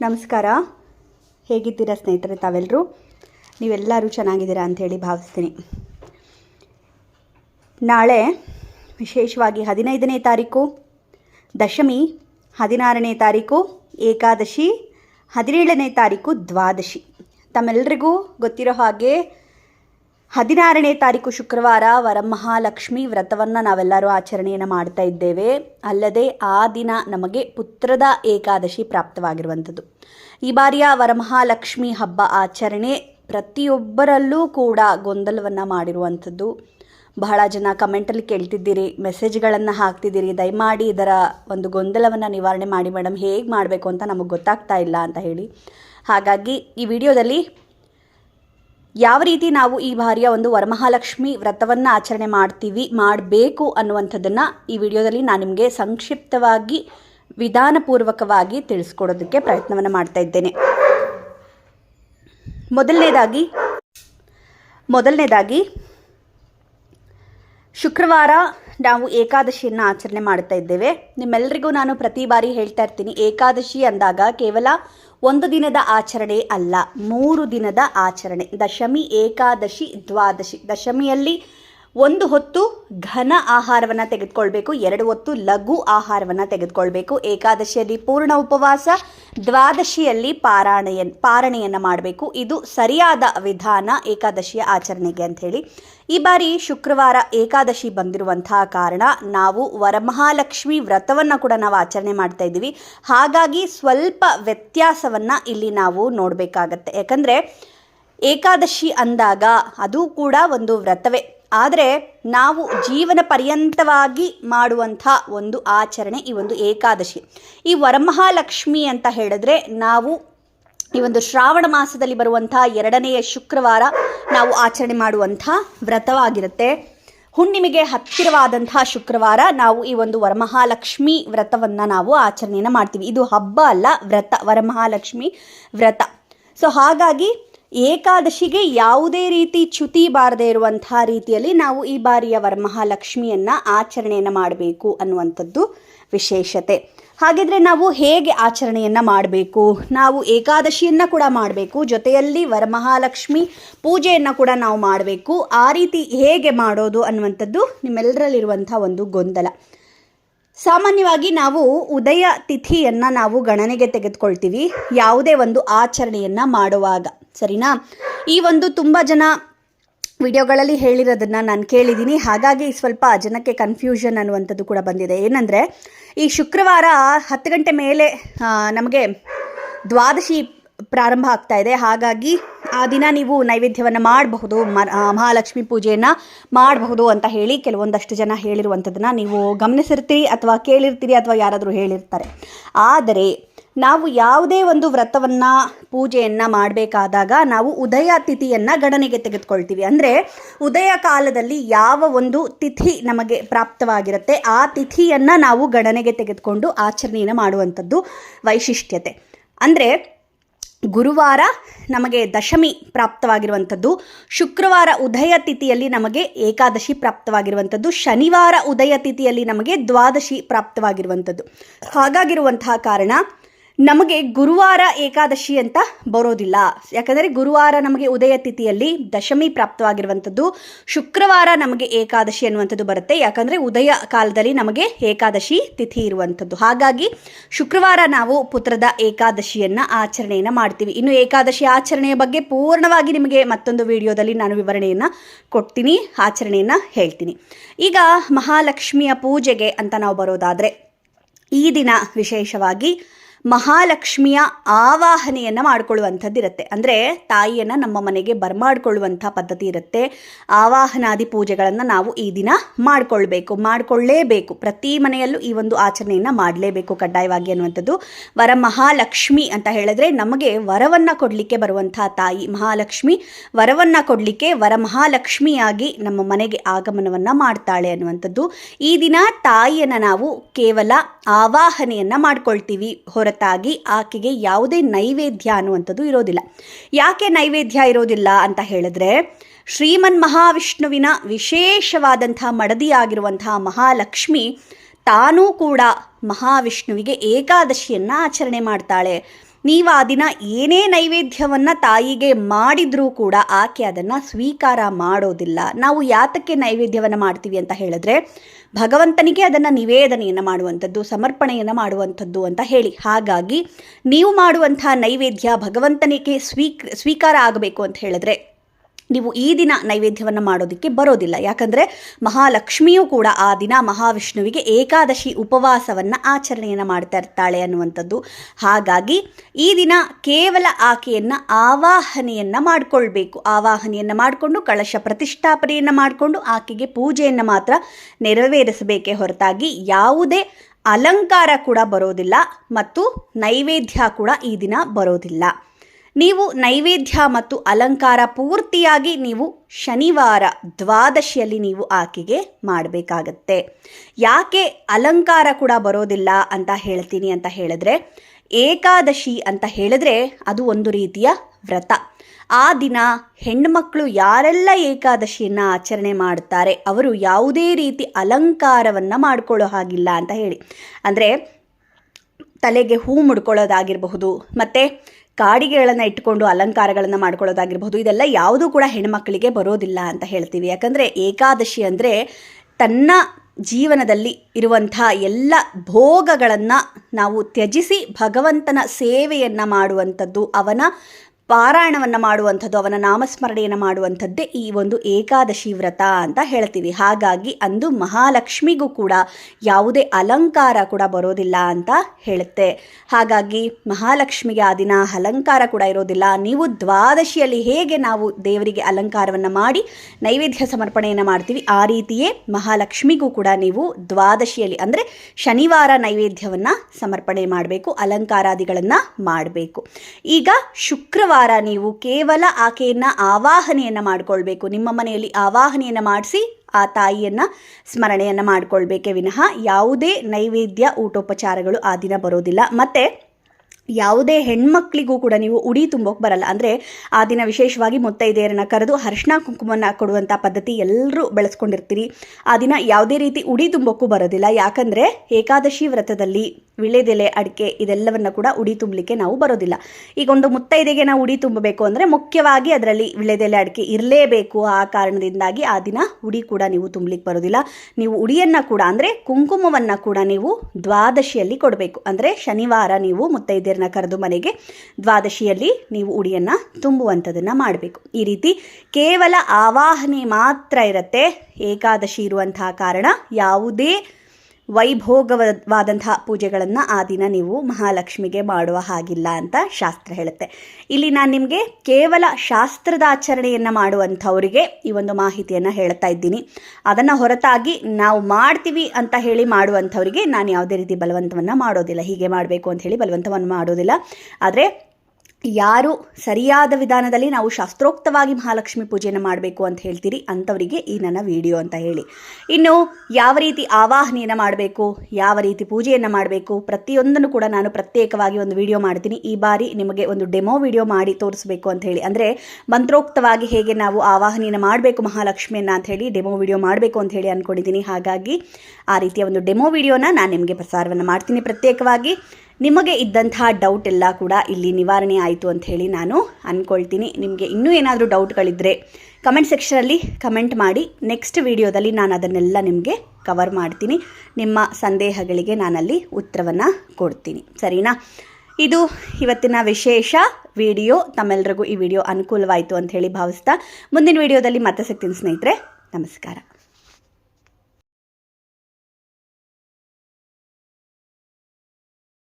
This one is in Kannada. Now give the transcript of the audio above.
ನಮಸ್ಕಾರ. ಹೇಗಿದ್ದೀರಾ ಸ್ನೇಹಿತರೆ ತಾವೆಲ್ಲರೂ ನೀವೆಲ್ಲರೂ ಚೆನ್ನಾಗಿದ್ದೀರಾ ಅಂಥೇಳಿ ಭಾವಿಸ್ತೀನಿ. ನಾಳೆ ವಿಶೇಷವಾಗಿ ಹದಿನೈದನೇ ತಾರೀಕು, ದಶಮಿ ಹದಿನಾರನೇ ತಾರೀಕು, ಏಕಾದಶಿ ಹದಿನೇಳನೇ ತಾರೀಕು ದ್ವಾದಶಿ. ತಮ್ಮೆಲ್ಲರಿಗೂ ಗೊತ್ತಿರೋ ಹಾಗೆ ಹದಿನಾರನೇ ತಾರೀಕು ಶುಕ್ರವಾರ ವರಮಹಾಲಕ್ಷ್ಮಿ ವ್ರತವನ್ನು ನಾವೆಲ್ಲರೂ ಆಚರಣೆಯನ್ನು ಮಾಡ್ತಾ ಇದ್ದೇವೆ. ಅಲ್ಲದೆ ಆ ದಿನ ನಮಗೆ ಪುತ್ರದ ಏಕಾದಶಿ ಪ್ರಾಪ್ತವಾಗಿರುವಂಥದ್ದು. ಈ ಬಾರಿಯ ವರಮಹಾಲಕ್ಷ್ಮಿ ಹಬ್ಬ ಆಚರಣೆ ಪ್ರತಿಯೊಬ್ಬರಲ್ಲೂ ಕೂಡ ಗೊಂದಲವನ್ನು ಮಾಡಿರುವಂಥದ್ದು. ಬಹಳ ಜನ ಕಮೆಂಟಲ್ಲಿ ಕೇಳ್ತಿದ್ದೀರಿ, ಮೆಸೇಜ್ಗಳನ್ನು ಹಾಕ್ತಿದ್ದೀರಿ. ದಯಮಾಡಿ ಇದರ ಒಂದು ಗೊಂದಲವನ್ನು ನಿವಾರಣೆ ಮಾಡಿ ಮೇಡಮ್ ಹೇಗೆ ಮಾಡಬೇಕು ಅಂತ ನಮಗೆ ಗೊತ್ತಾಗ್ತಾ ಇಲ್ಲ ಅಂತ ಹೇಳಿ. ಹಾಗಾಗಿ ಈ ವಿಡಿಯೋದಲ್ಲಿ ಯಾವ ರೀತಿ ನಾವು ಈ ಬಾರಿಯ ಒಂದು ವರಮಹಾಲಕ್ಷ್ಮಿ ವ್ರತವನ್ನು ಆಚರಣೆ ಮಾಡ್ತೀವಿ, ಮಾಡಬೇಕು ಅನ್ನುವಂಥದ್ದನ್ನು ಈ ವಿಡಿಯೋದಲ್ಲಿ ನಾನು ನಿಮಗೆ ಸಂಕ್ಷಿಪ್ತವಾಗಿ, ವಿಧಾನಪೂರ್ವಕವಾಗಿ ತಿಳಿಸ್ಕೊಡೋದಕ್ಕೆ ಪ್ರಯತ್ನವನ್ನು ಮಾಡ್ತಾ ಇದ್ದೇನೆ. ಮೊದಲನೇದಾಗಿ ಮೊದಲನೇದಾಗಿ, ಶುಕ್ರವಾರ ನಾವು ಏಕಾದಶಿಯನ್ನು ಆಚರಣೆ ಮಾಡ್ತಾ ಇದ್ದೇವೆ. ನಿಮ್ಮೆಲ್ಲರಿಗೂ ನಾನು ಪ್ರತಿ ಬಾರಿ ಹೇಳ್ತಾ ಇರ್ತೀನಿ, ಏಕಾದಶಿ ಅಂದಾಗ ಕೇವಲ ಒಂದು ದಿನದ ಆಚರಣೆ ಅಲ್ಲ ಮೂರು ದಿನದ ಆಚರಣೆ. ದಶಮಿ ಏಕಾದಶಿ ದ್ವಾದಶಿ. ದಶಮಿಯಲ್ಲಿ ಒಂದು ಹೊತ್ತು ಘನ ಆಹಾರವನ್ನು ತೆಗೆದುಕೊಳ್ಬೇಕು, ಎರಡು ಹೊತ್ತು ಲಘು ಆಹಾರವನ್ನು ತೆಗೆದುಕೊಳ್ಬೇಕು. ಏಕಾದಶಿಯಲ್ಲಿ ಪೂರ್ಣ ಉಪವಾಸ, ದ್ವಾದಶಿಯಲ್ಲಿ ಪಾರಾಣೆಯ ಪಾರಣೆಯನ್ನು ಮಾಡಬೇಕು. ಇದು ಸರಿಯಾದ ವಿಧಾನ ಏಕಾದಶಿಯ ಆಚರಣೆಗೆ ಅಂಥೇಳಿ. ಈ ಬಾರಿ ಶುಕ್ರವಾರ ಏಕಾದಶಿ ಬಂದಿರುವಂತಹ ಕಾರಣ ನಾವು ವರಮಹಾಲಕ್ಷ್ಮಿ ವ್ರತವನ್ನು ಕೂಡ ನಾವು ಆಚರಣೆ ಮಾಡ್ತಾ ಇದ್ದೀವಿ. ಹಾಗಾಗಿ ಸ್ವಲ್ಪ ವ್ಯತ್ಯಾಸವನ್ನು ಇಲ್ಲಿ ನಾವು ನೋಡಬೇಕಾಗತ್ತೆ. ಯಾಕಂದರೆ ಏಕಾದಶಿ ಅಂದಾಗ ಅದು ಕೂಡ ಒಂದು ವ್ರತವೇ. ಆದರೆ ನಾವು ಜೀವನ ಪರ್ಯಂತವಾಗಿ ಮಾಡುವಂಥ ಒಂದು ಆಚರಣೆ, ಈ ಒಂದು ಏಕಾದಶಿ. ಈ ವರಮಹಾಲಕ್ಷ್ಮಿ ಅಂತ ಹೇಳಿದ್ರೆ ನಾವು ಈ ಒಂದು ಶ್ರಾವಣ ಮಾಸದಲ್ಲಿ ಬರುವಂಥ ಎರಡನೆಯ ಶುಕ್ರವಾರ ನಾವು ಆಚರಣೆ ಮಾಡುವಂಥ ವ್ರತವಾಗಿರುತ್ತೆ. ಹುಣ್ಣಿಮೆಗೆ ಹತ್ತಿರವಾದಂತಹ ಶುಕ್ರವಾರ ನಾವು ಈ ಒಂದು ವರಮಹಾಲಕ್ಷ್ಮಿ ವ್ರತವನ್ನು ನಾವು ಆಚರಣೆಯನ್ನು ಮಾಡ್ತೀವಿ. ಇದು ಹಬ್ಬ ಅಲ್ಲ, ವ್ರತ, ವರಮಹಾಲಕ್ಷ್ಮಿ ವ್ರತ. ಸೊ ಹಾಗಾಗಿ ಏಕಾದಶಿಗೆ ಯಾವುದೇ ರೀತಿ ಚ್ಯುತಿ ಬಾರದೇ ಇರುವಂತಹ ರೀತಿಯಲ್ಲಿ ನಾವು ಈ ಬಾರಿಯ ವರಮಹಾಲಕ್ಷ್ಮಿಯನ್ನು ಆಚರಣೆಯನ್ನು ಮಾಡಬೇಕು ಅನ್ನುವಂಥದ್ದು ವಿಶೇಷತೆ. ಹಾಗಿದ್ರೆ ನಾವು ಹೇಗೆ ಆಚರಣೆಯನ್ನು ಮಾಡಬೇಕು? ನಾವು ಏಕಾದಶಿಯನ್ನು ಕೂಡ ಮಾಡಬೇಕು, ಜೊತೆಯಲ್ಲಿ ವರಮಹಾಲಕ್ಷ್ಮಿ ಪೂಜೆಯನ್ನು ಕೂಡ ನಾವು ಮಾಡಬೇಕು. ಆ ರೀತಿ ಹೇಗೆ ಮಾಡೋದು ಅನ್ನುವಂಥದ್ದು ನಿಮ್ಮೆಲ್ಲರಲ್ಲಿರುವಂಥ ಒಂದು ಗೊಂದಲ. ಸಾಮಾನ್ಯವಾಗಿ ನಾವು ಉದಯ ತಿಥಿಯನ್ನು ನಾವು ಗಣನೆಗೆ ತೆಗೆದುಕೊಳ್ತೀವಿ, ಯಾವುದೇ ಒಂದು ಆಚರಣೆಯನ್ನು ಮಾಡುವಾಗ. ಸರಿನಾ? ಈ ಒಂದು ತುಂಬ ಜನ ವಿಡಿಯೋಗಳಲ್ಲಿ ಹೇಳಿರೋದನ್ನು ನಾನು ಕೇಳಿದ್ದೀನಿ ಹಾಗಾಗಿ ಸ್ವಲ್ಪ ಜನಕ್ಕೆ ಕನ್ಫ್ಯೂಷನ್ ಅನ್ನುವಂಥದ್ದು ಕೂಡ ಬಂದಿದೆ. ಏನಂದರೆ, ಈ ಶುಕ್ರವಾರ ಹತ್ತು ಗಂಟೆ ಮೇಲೆ ನಮಗೆ ದ್ವಾದಶಿ ಪ್ರಾರಂಭ ಆಗ್ತಾ ಇದೆ. ಹಾಗಾಗಿ ಆ ದಿನ ನೀವು ನೈವೇದ್ಯವನ್ನು ಮಾಡಬಹುದು ಮಹಾಲಕ್ಷ್ಮಿ ಪೂಜೆಯನ್ನು ಮಾಡಬಹುದು ಅಂತ ಹೇಳಿ ಕೆಲವೊಂದಷ್ಟು ಜನ ಹೇಳಿರುವಂಥದ್ದನ್ನು ನೀವು ಗಮನಿಸಿರ್ತೀರಿ ಅಥವಾ ಕೇಳಿರ್ತೀರಿ ಅಥವಾ ಯಾರಾದರೂ ಹೇಳಿರ್ತಾರೆ. ಆದರೆ ನಾವು ಯಾವುದೇ ಒಂದು ವ್ರತವನ್ನು, ಪೂಜೆಯನ್ನು ಮಾಡಬೇಕಾದಾಗ ನಾವು ಉದಯ ತಿಥಿಯನ್ನು ಗಣನೆಗೆ ತೆಗೆದುಕೊಳ್ತೀವಿ. ಅಂದರೆ ಉದಯ ಕಾಲದಲ್ಲಿ ಯಾವ ಒಂದು ತಿಥಿ ನಮಗೆ ಪ್ರಾಪ್ತವಾಗಿರುತ್ತೆ, ಆ ತಿಥಿಯನ್ನು ನಾವು ಗಣನೆಗೆ ತೆಗೆದುಕೊಂಡು ಆಚರಣೆಯನ್ನು ಮಾಡುವಂಥದ್ದು ವೈಶಿಷ್ಟ್ಯತೆ. ಅಂದರೆ ಗುರುವಾರ ನಮಗೆ ದಶಮಿ ಪ್ರಾಪ್ತವಾಗಿರುವಂಥದ್ದು, ಶುಕ್ರವಾರ ಉದಯ ತಿಥಿಯಲ್ಲಿ ನಮಗೆ ಏಕಾದಶಿ ಪ್ರಾಪ್ತವಾಗಿರುವಂಥದ್ದು, ಶನಿವಾರ ಉದಯ ತಿಥಿಯಲ್ಲಿ ನಮಗೆ ದ್ವಾದಶಿ ಪ್ರಾಪ್ತವಾಗಿರುವಂಥದ್ದು. ಹಾಗಾಗಿರುವಂತಹ ಕಾರಣ ನಮಗೆ ಗುರುವಾರ ಏಕಾದಶಿ ಅಂತ ಬರೋದಿಲ್ಲ. ಯಾಕಂದರೆ ಗುರುವಾರ ನಮಗೆ ಉದಯ ತಿಥಿಯಲ್ಲಿ ದಶಮಿ ಪ್ರಾಪ್ತವಾಗಿರುವಂಥದ್ದು, ಶುಕ್ರವಾರ ನಮಗೆ ಏಕಾದಶಿ ಅನ್ನುವಂಥದ್ದು ಬರುತ್ತೆ. ಯಾಕಂದರೆ ಉದಯ ಕಾಲದಲ್ಲಿ ನಮಗೆ ಏಕಾದಶಿ ತಿಥಿ ಇರುವಂಥದ್ದು. ಹಾಗಾಗಿ ಶುಕ್ರವಾರ ನಾವು ಪುತ್ರದ ಏಕಾದಶಿಯನ್ನು ಆಚರಣೆಯನ್ನು ಮಾಡ್ತೀವಿ. ಇನ್ನು ಏಕಾದಶಿ ಆಚರಣೆಯ ಬಗ್ಗೆ ಪೂರ್ಣವಾಗಿ ನಿಮಗೆ ಮತ್ತೊಂದು ವಿಡಿಯೋದಲ್ಲಿ ನಾನು ವಿವರಣೆಯನ್ನು ಕೊಡ್ತೀನಿ, ಆಚರಣೆಯನ್ನು ಹೇಳ್ತೀನಿ. ಈಗ ಮಹಾಲಕ್ಷ್ಮಿಯ ಪೂಜೆಗೆ ಅಂತ ನಾವು ಬರೋದಾದರೆ, ಈ ದಿನ ವಿಶೇಷವಾಗಿ ಮಹಾಲಕ್ಷ್ಮಿಯ ಆವಾಹನೆಯನ್ನು ಮಾಡ್ಕೊಳ್ಳುವಂಥದ್ದಿರುತ್ತೆ. ಅಂದರೆ ತಾಯಿಯನ್ನು ನಮ್ಮ ಮನೆಗೆ ಬರ್ಮಾಡಿಕೊಳ್ಳುವಂಥ ಪದ್ಧತಿ ಇರುತ್ತೆ. ಆವಾಹನಾದಿ ಪೂಜೆಗಳನ್ನು ನಾವು ಈ ದಿನ ಮಾಡಿಕೊಳ್ಬೇಕು, ಮಾಡಿಕೊಳ್ಳೇಬೇಕು. ಪ್ರತಿ ಮನೆಯಲ್ಲೂ ಈ ಒಂದು ಆಚರಣೆಯನ್ನು ಮಾಡಲೇಬೇಕು ಕಡ್ಡಾಯವಾಗಿ ಅನ್ನುವಂಥದ್ದು. ವರ ಮಹಾಲಕ್ಷ್ಮಿ ಅಂತ ಹೇಳಿದ್ರೆ ನಮಗೆ ವರವನ್ನು ಕೊಡಲಿಕ್ಕೆ ಬರುವಂಥ ತಾಯಿ ಮಹಾಲಕ್ಷ್ಮಿ, ವರವನ್ನು ಕೊಡಲಿಕ್ಕೆ ವರ ಮಹಾಲಕ್ಷ್ಮಿಯಾಗಿ ನಮ್ಮ ಮನೆಗೆ ಆಗಮನವನ್ನು ಮಾಡ್ತಾಳೆ ಅನ್ನುವಂಥದ್ದು. ಈ ದಿನ ತಾಯಿಯನ್ನು ನಾವು ಕೇವಲ ಆವಾಹನೆಯನ್ನು ಮಾಡ್ಕೊಳ್ತೀವಿ. ಹೊರತಾಗಿ ಆಕೆಗೆ ಯಾವುದೇ ನೈವೇದ್ಯ ಅನ್ನುವಂಥದ್ದು ಇರೋದಿಲ್ಲ. ಯಾಕೆ ನೈವೇದ್ಯ ಇರೋದಿಲ್ಲ ಅಂತ ಹೇಳಿದ್ರೆ, ಶ್ರೀಮನ್ ಮಹಾವಿಷ್ಣುವಿನ ವಿಶೇಷವಾದಂತಹ ಮಡದಿಯಾಗಿರುವಂತಹ ಮಹಾಲಕ್ಷ್ಮಿ ತಾನೂ ಕೂಡ ಮಹಾವಿಷ್ಣುವಿಗೆ ಏಕಾದಶಿಯನ್ನು ಆಚರಣೆ ಮಾಡ್ತಾಳೆ. ನೀವು ಆ ದಿನ ಏನೇ ನೈವೇದ್ಯವನ್ನು ತಾಯಿಗೆ ಮಾಡಿದರೂ ಕೂಡ ಆಕೆ ಅದನ್ನು ಸ್ವೀಕಾರ ಮಾಡೋದಿಲ್ಲ. ನಾವು ಯಾತಕ್ಕೆ ನೈವೇದ್ಯವನ್ನು ಮಾಡ್ತೀವಿ ಅಂತ ಹೇಳಿದ್ರೆ ಭಗವಂತನಿಗೆ ಅದನ್ನು ನಿವೇದನೆಯನ್ನು ಮಾಡುವಂಥದ್ದು, ಸಮರ್ಪಣೆಯನ್ನು ಮಾಡುವಂಥದ್ದು ಅಂತ ಹೇಳಿ. ಹಾಗಾಗಿ ನೀವು ಮಾಡುವಂಥ ನೈವೇದ್ಯ ಭಗವಂತನಿಗೆ ಸ್ವೀಕ್, ಸ್ವೀಕಾರ ಆಗಬೇಕು ಅಂತ ಹೇಳಿದ್ರೆ ನೀವು ಈ ದಿನ ನೈವೇದ್ಯವನ್ನು ಮಾಡೋದಕ್ಕೆ ಬರೋದಿಲ್ಲ. ಯಾಕಂದರೆ ಮಹಾಲಕ್ಷ್ಮಿಯೂ ಕೂಡ ಆ ದಿನ ಮಹಾವಿಷ್ಣುವಿಗೆ ಏಕಾದಶಿ ಉಪವಾಸವನ್ನು ಆಚರಣೆಯನ್ನು ಮಾಡ್ತಾ ಇರ್ತಾಳೆ ಅನ್ನುವಂಥದ್ದು. ಹಾಗಾಗಿ ಈ ದಿನ ಕೇವಲ ಆಕೆಯನ್ನು ಆವಾಹನೆಯನ್ನು ಮಾಡಿಕೊಳ್ಬೇಕು. ಆವಾಹನೆಯನ್ನು ಮಾಡಿಕೊಂಡು, ಕಳಶ ಪ್ರತಿಷ್ಠಾಪನೆಯನ್ನು ಮಾಡಿಕೊಂಡು, ಆಕೆಗೆ ಪೂಜೆಯನ್ನು ಮಾತ್ರ ನೆರವೇರಿಸಬೇಕೇ ಹೊರತಾಗಿ ಯಾವುದೇ ಅಲಂಕಾರ ಕೂಡ ಬರೋದಿಲ್ಲ ಮತ್ತು ನೈವೇದ್ಯ ಕೂಡ ಈ ದಿನ ಬರೋದಿಲ್ಲ. ನೀವು ನೈವೇದ್ಯ ಮತ್ತು ಅಲಂಕಾರ ಪೂರ್ತಿಯಾಗಿ ನೀವು ಶನಿವಾರ ದ್ವಾದಶಿಯಲ್ಲಿ ನೀವು ಆಕೆಗೆ ಮಾಡಬೇಕಾಗತ್ತೆ. ಯಾಕೆ ಅಲಂಕಾರ ಕೂಡ ಬರೋದಿಲ್ಲ ಅಂತ ಹೇಳ್ತೀನಿ ಅಂತ ಹೇಳಿದ್ರೆ, ಏಕಾದಶಿ ಅಂತ ಹೇಳಿದ್ರೆ ಅದು ಒಂದು ರೀತಿಯ ವ್ರತ. ಆ ದಿನ ಹೆಣ್ಮಕ್ಳು ಯಾರೆಲ್ಲ ಏಕಾದಶಿಯನ್ನು ಆಚರಣೆ ಮಾಡ್ತಾರೆ, ಅವರು ಯಾವುದೇ ರೀತಿ ಅಲಂಕಾರವನ್ನು ಮಾಡ್ಕೊಳ್ಳೋ ಹಾಗಿಲ್ಲ ಅಂತ ಹೇಳಿ. ಅಂದರೆ ತಲೆಗೆ ಹೂ ಮುಡ್ಕೊಳ್ಳೋದಾಗಿರಬಹುದು, ಮತ್ತು ಕಾಡಿಗೆಗಳನ್ನು ಇಟ್ಕೊಂಡು ಅಲಂಕಾರಗಳನ್ನು ಮಾಡ್ಕೊಳ್ಳೋದಾಗಿರ್ಬೋದು, ಇದೆಲ್ಲ ಯಾವುದೂ ಕೂಡ ಹೆಣ್ಮಕ್ಕಳಿಗೆ ಬರೋದಿಲ್ಲ ಅಂತ ಹೇಳ್ತೀವಿ. ಯಾಕಂದರೆ ಏಕಾದಶಿ ಅಂದರೆ ತನ್ನ ಜೀವನದಲ್ಲಿ ಇರುವಂಥ ಎಲ್ಲ ಭೋಗಗಳನ್ನು ನಾವು ತ್ಯಜಿಸಿ ಭಗವಂತನ ಸೇವೆಯನ್ನು ಮಾಡುವಂಥದ್ದು, ಅವನ ಪಾರಾಯಣವನ್ನು ಮಾಡುವಂಥದ್ದು, ಅವನ ನಾಮಸ್ಮರಣೆಯನ್ನು ಮಾಡುವಂಥದ್ದೇ ಈ ಒಂದು ಏಕಾದಶಿ ವ್ರತ ಅಂತ ಹೇಳ್ತೀವಿ. ಹಾಗಾಗಿ ಅಂದು ಮಹಾಲಕ್ಷ್ಮಿಗೂ ಕೂಡ ಯಾವುದೇ ಅಲಂಕಾರ ಕೂಡ ಬರೋದಿಲ್ಲ ಅಂತ ಹೇಳುತ್ತೆ. ಹಾಗಾಗಿ ಮಹಾಲಕ್ಷ್ಮಿಗೆ ಆ ದಿನ ಅಲಂಕಾರ ಕೂಡ ಇರೋದಿಲ್ಲ. ನೀವು ದ್ವಾದಶಿಯಲ್ಲಿ ಹೇಗೆ ನಾವು ದೇವರಿಗೆ ಅಲಂಕಾರವನ್ನು ಮಾಡಿ ನೈವೇದ್ಯ ಸಮರ್ಪಣೆಯನ್ನು ಮಾಡ್ತೀವಿ, ಆ ರೀತಿಯೇ ಮಹಾಲಕ್ಷ್ಮಿಗೂ ಕೂಡ ನೀವು ದ್ವಾದಶಿಯಲ್ಲಿ ಅಂದರೆ ಶನಿವಾರ ನೈವೇದ್ಯವನ್ನು ಸಮರ್ಪಣೆ ಮಾಡಬೇಕು, ಅಲಂಕಾರಾದಿಗಳನ್ನು ಮಾಡಬೇಕು. ಈಗ ಶುಕ್ರವಾರ ನೀವು ಕೇವಲ ಆಕೆಯನ್ನು ಆವಾಹನೆಯನ್ನು ಮಾಡಿಕೊಳ್ಬೇಕು. ನಿಮ್ಮ ಮನೆಯಲ್ಲಿ ಆವಾಹನೆಯನ್ನು ಮಾಡಿಸಿ ಆ ತಾಯಿಯನ್ನು ಸ್ಮರಣೆಯನ್ನು ಮಾಡಿಕೊಳ್ಬೇಕೆ ವಿನಃ ಯಾವುದೇ ನೈವೇದ್ಯ ಊಟೋಪಚಾರಗಳು ಆ ದಿನ ಬರೋದಿಲ್ಲ. ಮತ್ತು ಯಾವುದೇ ಹೆಣ್ಮಕ್ಳಿಗೂ ಕೂಡ ನೀವು ಉಡಿ ತುಂಬೋಕೆ ಬರಲ್ಲ. ಅಂದರೆ ಆ ದಿನ ವಿಶೇಷವಾಗಿ ಮುತ್ತೈದೆಯರನ್ನು ಕರೆದು ಅರಿಶಿನ ಕುಂಕುಮನ ಕೊಡುವಂಥ ಪದ್ಧತಿ ಎಲ್ಲರೂ ಬೆಳೆಸ್ಕೊಂಡಿರ್ತೀರಿ. ಆ ದಿನ ಯಾವುದೇ ರೀತಿ ಉಡಿ ತುಂಬೋಕ್ಕೂ ಬರೋದಿಲ್ಲ. ಯಾಕಂದರೆ ಏಕಾದಶಿ ವ್ರತದಲ್ಲಿ ವಿಳೆದೆಲೆ, ಅಡಿಕೆ ಇದೆಲ್ಲವನ್ನು ಕೂಡ ಉಡಿ ತುಂಬಲಿಕ್ಕೆ ನಾವು ಬರೋದಿಲ್ಲ. ಈಗ ಒಂದು ಮುತ್ತೈದೆಗೆ ನಾವು ಉಡಿ ತುಂಬಬೇಕು ಅಂದರೆ ಮುಖ್ಯವಾಗಿ ಅದರಲ್ಲಿ ವಿಳೆದೆಲೆ, ಅಡಿಕೆ ಇರಲೇಬೇಕು. ಆ ಕಾರಣದಿಂದಾಗಿ ಆ ದಿನ ಉಡಿ ಕೂಡ ನೀವು ತುಂಬಲಿಕ್ಕೆ ಬರೋದಿಲ್ಲ. ನೀವು ಉಡಿಯನ್ನು ಕೂಡ ಅಂದರೆ ಕುಂಕುಮವನ್ನು ಕೂಡ ನೀವು ದ್ವಾದಶಿಯಲ್ಲಿ ಕೊಡಬೇಕು. ಅಂದರೆ ಶನಿವಾರ ನೀವು ಮುತ್ತೈದೆಯರನ್ನ ಕರೆದು ಮನೆಗೆ ದ್ವಾದಶಿಯಲ್ಲಿ ನೀವು ಉಡಿಯನ್ನು ತುಂಬುವಂಥದ್ದನ್ನು ಮಾಡಬೇಕು. ಈ ರೀತಿ ಕೇವಲ ಆವಾಹನೆ ಮಾತ್ರ ಇರುತ್ತೆ. ಏಕಾದಶಿ ಇರುವಂತಹ ಕಾರಣ ಯಾವುದೇ ವೈಭೋಗವಾದಂತಹ ಪೂಜೆಗಳನ್ನು ಆ ದಿನ ನೀವು ಮಹಾಲಕ್ಷ್ಮಿಗೆ ಮಾಡುವ ಹಾಗಿಲ್ಲ ಅಂತ ಶಾಸ್ತ್ರ ಹೇಳುತ್ತೆ. ಇಲ್ಲಿ ನಾನು ನಿಮಗೆ ಕೇವಲ ಶಾಸ್ತ್ರದ ಆಚರಣೆಯನ್ನು ಮಾಡುವಂಥವರಿಗೆ ಈ ಒಂದು ಮಾಹಿತಿಯನ್ನು ಹೇಳ್ತಾ ಇದ್ದೀನಿ. ಅದನ್ನು ಹೊರತಾಗಿ ನಾವು ಮಾಡ್ತೀವಿ ಅಂತ ಹೇಳಿ ಮಾಡುವಂಥವರಿಗೆ ನಾನು ಯಾವುದೇ ರೀತಿ ಬಲವಂತವನ್ನು ಮಾಡೋದಿಲ್ಲ. ಹೀಗೆ ಮಾಡಬೇಕು ಅಂತ ಹೇಳಿ ಬಲವಂತವನ್ನು ಮಾಡೋದಿಲ್ಲ. ಆದರೆ ಯಾರು ಸರಿಯಾದ ವಿಧಾನದಲ್ಲಿ ನಾವು ಶಾಸ್ತ್ರೋಕ್ತವಾಗಿ ಮಹಾಲಕ್ಷ್ಮಿ ಪೂಜೆಯನ್ನು ಮಾಡಬೇಕು ಅಂತ ಹೇಳ್ತೀರಿ ಅಂಥವರಿಗೆ ಈ ನನ್ನ ವಿಡಿಯೋ ಅಂತ ಹೇಳಿ. ಇನ್ನು ಯಾವ ರೀತಿ ಆವಾಹನೆಯನ್ನು ಮಾಡಬೇಕು, ಯಾವ ರೀತಿ ಪೂಜೆಯನ್ನು ಮಾಡಬೇಕು, ಪ್ರತಿಯೊಂದನ್ನು ಕೂಡ ನಾನು ಪ್ರತ್ಯೇಕವಾಗಿ ಒಂದು ವಿಡಿಯೋ ಮಾಡ್ತೀನಿ. ಈ ಬಾರಿ ನಿಮಗೆ ಒಂದು ಡೆಮೋ ವಿಡಿಯೋ ಮಾಡಿ ತೋರಿಸ್ಬೇಕು ಅಂತ ಹೇಳಿ. ಅಂದರೆ ಮಂತ್ರೋಕ್ತವಾಗಿ ಹೇಗೆ ನಾವು ಆವಾಹನೆಯನ್ನು ಮಾಡಬೇಕು ಮಹಾಲಕ್ಷ್ಮಿಯನ್ನು ಅಂತ ಹೇಳಿ ಡೆಮೋ ವಿಡಿಯೋ ಮಾಡಬೇಕು ಅಂತ ಹೇಳಿ ಅಂದ್ಕೊಂಡಿದ್ದೀನಿ ಹಾಗಾಗಿ ಆ ರೀತಿಯ ಒಂದು ಡೆಮೋ ವಿಡಿಯೋನ ನಾನು ನಿಮಗೆ ಪ್ರಸಾರವನ್ನು ಮಾಡ್ತೀನಿ ಪ್ರತ್ಯೇಕವಾಗಿ. ನಿಮಗೆ ಇದ್ದಂತಹ ಡೌಟ್ ಎಲ್ಲ ಕೂಡ ಇಲ್ಲಿ ನಿವಾರಣೆ ಆಯಿತು ಅಂತ ಹೇಳಿ ನಾನು ಅಂದ್ಕೊಳ್ತೀನಿ ನಿಮಗೆ ಇನ್ನೂ ಏನಾದರೂ ಡೌಟ್ಗಳಿದ್ದರೆ ಕಮೆಂಟ್ ಸೆಕ್ಷನಲ್ಲಿ ಕಮೆಂಟ್ ಮಾಡಿ. ನೆಕ್ಸ್ಟ್ ವಿಡಿಯೋದಲ್ಲಿ ನಾನು ಅದನ್ನೆಲ್ಲ ನಿಮಗೆ ಕವರ್ ಮಾಡ್ತೀನಿ. ನಿಮ್ಮ ಸಂದೇಹಗಳಿಗೆ ನಾನಲ್ಲಿ ಉತ್ತರವನ್ನು ಕೊಡ್ತೀನಿ. ಸರಿನಾ? ಇದು ಇವತ್ತಿನ ವಿಶೇಷ ವಿಡಿಯೋ ತಮ್ಮೆಲ್ಲರಿಗೂ ಈ ವಿಡಿಯೋ ಅನುಕೂಲವಾಯಿತು ಅಂತ ಹೇಳಿ ಭಾವಿಸ್ತಾ ಮುಂದಿನ ವಿಡಿಯೋದಲ್ಲಿ ಮತ್ತೆ ಸಿಗ್ತೀನಿ ಸ್ನೇಹಿತರೆ. ನಮಸ್ಕಾರ.